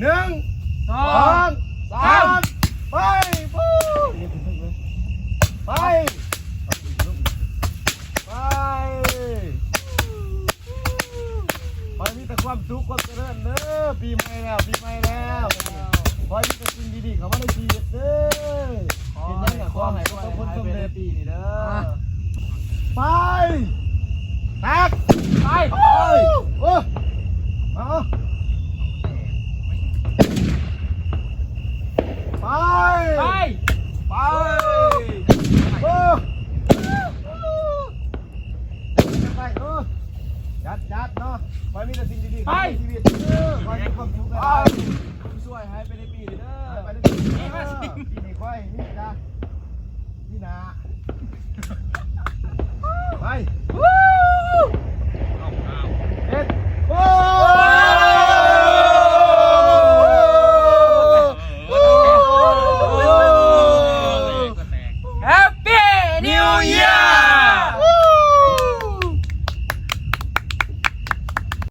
หนึ่งสสอองงสามไปปูไปไปขอให้มีแต่ความสุขความเจริญเด้อปีใหม่แล้วปีใหม่แล้วขอให้มีแต่สิ่งดีๆเข้ามาในชีวิตเด้อขอเป็นให้ยังไงขขออให้ให้ขปอระสบผลให้สำเป็นเร็จปีนี่เด้อไปแตกไป ไป ไป ไปโอ้ไปเออจัดจัดเนาะไปมีแต่สิ่งดีๆไปชีวิตเออให้มีความสุขกัน New Year!